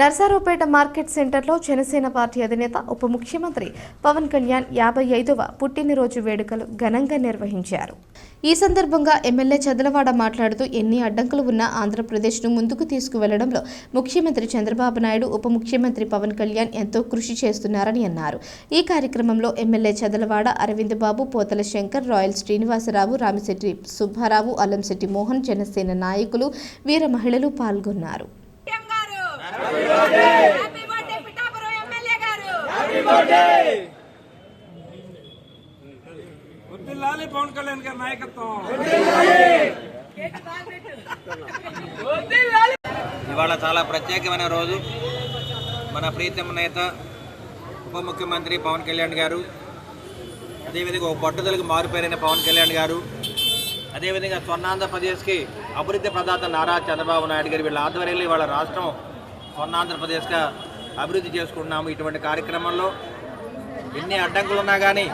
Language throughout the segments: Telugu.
నర్సారావుపేట మార్కెట్ సెంటర్లో జనసేన పార్టీ అధినేత ఉప ముఖ్యమంత్రి పవన్ కళ్యాణ్ యాభై ఐదవ పుట్టినరోజు వేడుకలు ఘనంగా నిర్వహించారు. ఈ సందర్భంగా ఎమ్మెల్యే చదలవాడ మాట్లాడుతూ ఎన్ని అడ్డంకులు ఉన్న ఆంధ్రప్రదేశ్ను ముందుకు తీసుకువెళ్ళడంలో ముఖ్యమంత్రి చంద్రబాబు నాయుడు ఉప ముఖ్యమంత్రి పవన్ కళ్యాణ్ ఎంతో కృషి చేస్తున్నారని అన్నారు. ఈ కార్యక్రమంలో ఎమ్మెల్యే చదలవాడ అరవింద్ బాబు పోతల శంకర్ రాయల్ శ్రీనివాసరావు రామిశెట్టి సుబ్బారావు అల్లంశెట్టి మోహన్ జనసేన నాయకులు వీర మహిళలు పాల్గొన్నారు. హ్యాపీ బర్త్డే పిఠాపురం ఎమ్మెల్యే గారు వర్ధిల్లాలి పవన్ కళ్యాణ్ గారి నాయకత్వం. ఇవాళ చాలా ప్రత్యేకమైన రోజు. మన ప్రీతమ నేత ఉప ముఖ్యమంత్రి పవన్ కళ్యాణ్ గారు అదేవిధంగా ఒక పట్టుదలకు మారుపేరైన పవన్ కళ్యాణ్ గారు అదేవిధంగా స్వర్ణాంధ్రప్రదేశ్కి అభివృద్ధి ప్రదాత నారా చంద్రబాబు నాయుడు గారు వీళ్ళ ఆధ్వర్యంలో ఇవాళ రాష్ట్రం స్వర్ణాంధ్రప్రదేశ్గా అభివృద్ధి చేసుకుంటున్నాము ఇటువంటి కార్యక్రమంలో. ఎన్ని అడ్డంకులున్నా కానీ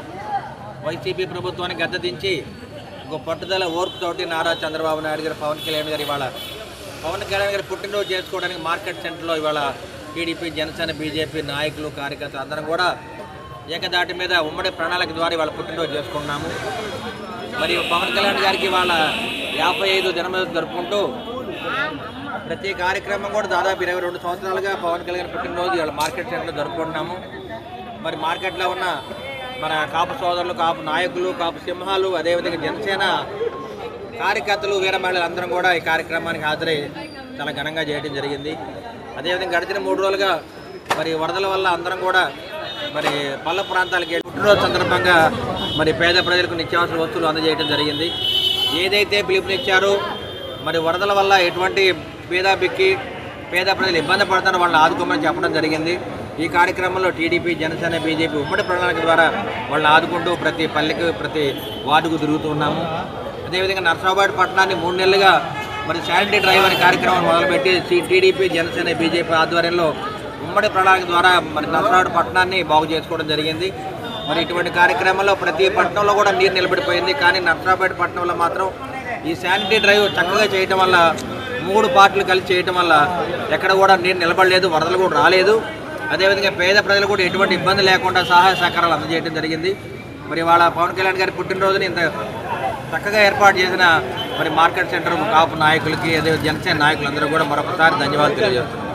వైసీపీ ప్రభుత్వాన్ని గద్దదించి ఒక పట్టుదల ఓర్పుతోటి నారా చంద్రబాబు నాయుడు గారు పవన్ కళ్యాణ్ గారు ఇవాళ పవన్ కళ్యాణ్ గారు పుట్టినరోజు చేసుకోవడానికి మార్కెట్ సెంటర్లో ఇవాళ టీడీపీ జనసేన బీజేపీ నాయకులు కార్యకర్తలు అందరం కూడా ఏకదాటి మీద ఉమ్మడి ప్రణాళిక ద్వారా ఇవాళ పుట్టినరోజు చేసుకున్నాము మరియు పవన్ కళ్యాణ్ గారికి ఇవాళ యాభై ఐదు జన్మదినం జరుపుకుంటూ ప్రతి కార్యక్రమం కూడా దాదాపు ఇరవై రెండు సంవత్సరాలుగా పవన్ కళ్యాణ్ పుట్టినరోజు ఇవాళ మార్కెట్ సెంటర్లో జరుపుకుంటున్నాము. మరి మార్కెట్లో ఉన్న మన కాపు సోదరులు కాపు నాయకులు కాపు సింహాలు అదేవిధంగా జనసేన కార్యకర్తలు వీర మహిళలు అందరం కూడా ఈ కార్యక్రమానికి హాజరై చాలా ఘనంగా చేయడం జరిగింది. అదేవిధంగా గడిచిన మూడు రోజులుగా మరి వరదల వల్ల అందరం కూడా మరి పల్ల ప్రాంతాలకి పుట్టినరోజు సందర్భంగా మరి పేద ప్రజలకు నిత్యావసర వస్తువులు అందజేయడం జరిగింది. ఏదైతే పిలుపునిచ్చారో మరి వరదల వల్ల ఎటువంటి పేద బిక్కి పేద ప్రజలు ఇబ్బంది పడుతున్న వాళ్ళని ఆదుకోమని చెప్పడం జరిగింది. ఈ కార్యక్రమంలో టీడీపీ జనసేన బీజేపీ ఉమ్మడి ప్రణాళిక ద్వారా వాళ్ళని ఆదుకుంటూ ప్రతి పల్లెకి ప్రతి వార్డుకు తిరుగుతూ ఉన్నాము. అదేవిధంగా నర్సాబాద్ పట్టణాన్ని మూడు నెలలుగా మరి శానిటరీ డ్రైవ్ అనే కార్యక్రమం మొదలుపెట్టి సి- టీడీపీ జనసేన బీజేపీ ఆధ్వర్యంలో ఉమ్మడి ప్రణాళిక ద్వారా మరి నర్సాబాద్ పట్టణాన్ని బాగు చేసుకోవడం జరిగింది. మరి ఇటువంటి కార్యక్రమంలో ప్రతి పట్టణంలో కూడా నీరు నిలబడిపోయింది. కానీ నర్సాబాద్ పట్టణంలో మాత్రం ఈ శానిటరీ డ్రైవ్ చక్కగా చేయటం వల్ల మూడు పార్టీలు కలిసి చేయటం వల్ల ఎక్కడ కూడా నీరు నిలబడలేదు వరదలు కూడా రాలేదు. అదేవిధంగా పేద ప్రజలు కూడా ఎటువంటి ఇబ్బంది లేకుండా సహాయ సహకారాలు అందజేయడం జరిగింది. మరి వాళ్ళ పవన్ కళ్యాణ్ గారి పుట్టినరోజుని ఇంత చక్కగా ఏర్పాటు చేసిన మరి మార్కెట్ సెంటర్ కాపు నాయకులకి అదే జనసేన నాయకులందరూ కూడా మరొకసారి ధన్యవాదాలు తెలియజేస్తున్నారు.